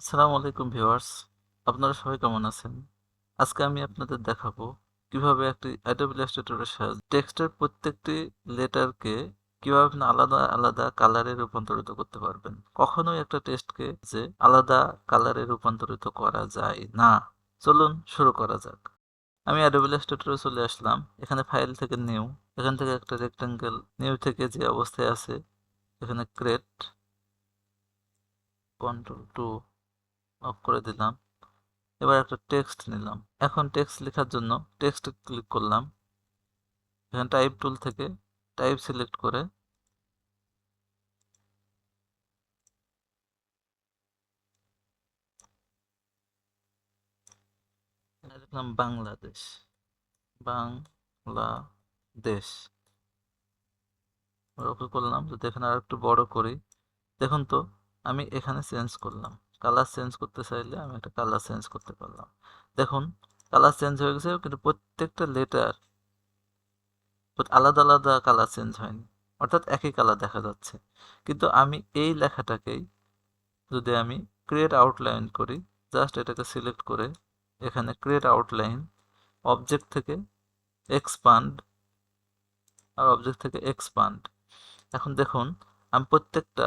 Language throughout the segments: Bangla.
আসসালামু আলাইকুম ভিউয়ার্স, আপনারা সবাই কেমন আছেন? আজকে আমি আপনাদের দেখাবো কীভাবে একটি অ্যাডোবি ইলাস্ট্রেটরের সাহায্যে টেক্সটের প্রত্যেকটি লেটারকে কীভাবে আপনি আলাদা আলাদা কালারে রূপান্তরিত করতে পারবেন। কখনোই একটা টেক্সটকে যে আলাদা কালারে রূপান্তরিত করা যায় না। চলুন শুরু করা যাক। আমি অ্যাডোবি ইলাস্ট্রেটরে চলে আসলাম। এখানে ফাইল থেকে নিউ, এখান থেকে একটা রেক্টাঙ্গেল নিউ থেকে যে অবস্থায় আছে, এখানে ক্রেট কন্ট্রোল টু অফ করে দিলাম। এবার একটা টেক্সট নিলাম। এখন টেক্সট লেখার জন্য টেক্সট ক্লিক করলাম। এখানে টাইপ টুল থেকে টাইপ সিলেক্ট করে লিখলাম বাংলাদেশ। বাংলাদেশ। ওকে করলাম। যদি এখানে আর একটু বড় করি, দেখুন তো, আমি এখানে চেঞ্জ করলাম। কালার চেঞ্জ করতে চাইলে আমি একটা কালার চেঞ্জ করতে পারলাম। দেখুন কালার চেঞ্জ হয়ে গেছে কিন্তু প্রত্যেকটা লেটার আলাদা আলাদা কালার চেঞ্জ হয়নি। অর্থাৎ একই কালার দেখা যাচ্ছে। কিন্তু আমি এই লেখাটাকেই যদি আমি ক্রিয়েট আউটলাইন করি জাস্ট এটাকে সিলেক্ট করে এখানে ক্রিয়েট আউটলাইন অবজেক্ট থেকে এক্সপান্ড আর অবজেক্ট থেকে এক্সপান্ড এখন দেখুন, আমি প্রত্যেকটা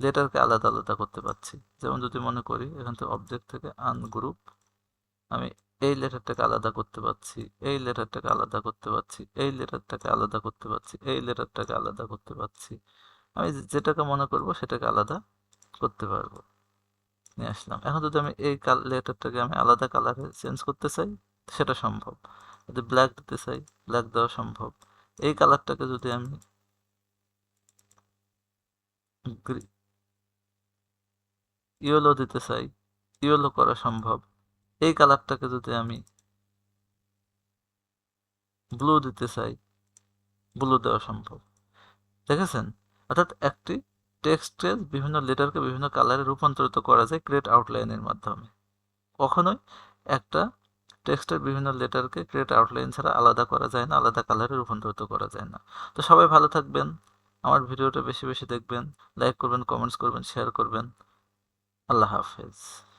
লেটারকে আলাদা আলাদা করতে পারছি। যেমন যদি মনে করি, এখান থেকে অবজেক্ট থেকে আনগ্রুপ আমি এই লেটারটাকে আলাদা করতে পারছি, এই লেটারটাকে আলাদা করতে পারছি, এই লেটারটাকে আলাদা করতে পারছি, এই লেটারটাকে আলাদা করতে পারছি। আমি যেটাকে মনে করব সেটাকে আলাদা করতে পারব। নিয়ে আসলাম। এখন যদি আমি এই লেটারটাকে আমি আলাদা কালারে চেঞ্জ করতে চাই, সেটা সম্ভব। যদি ব্ল্যাক দিতে চাই ব্ল্যাক দেওয়া সম্ভব। এই কালারটাকে যদি আমি ইয়েলো দিতে চাই, ইয়েলো করা সম্ভব। এই কালারটাকে যদি আমি ব্লু দিতে চাই, ব্লু দেওয়া সম্ভব। দেখেছেন? অর্থাৎ একটি টেক্সটের বিভিন্ন লেটারকে বিভিন্ন কালারে রূপান্তরিত করা যায় ক্রিয়েট আউটলাইনের মাধ্যমে। কখনোই একটা টেক্সটের বিভিন্ন লেটারকে ক্রিয়েট আউটলাইন ছাড়া আলাদা করা যায় না, আলাদা কালারে রূপান্তরিত করা যায় না। তো সবাই ভালো থাকবেন। আমার ভিডিওটা বেশি বেশি দেখবেন। লাইক করবেন কমেন্টস করবেন শেয়ার করবেন। আল্লাহ হাফেজ।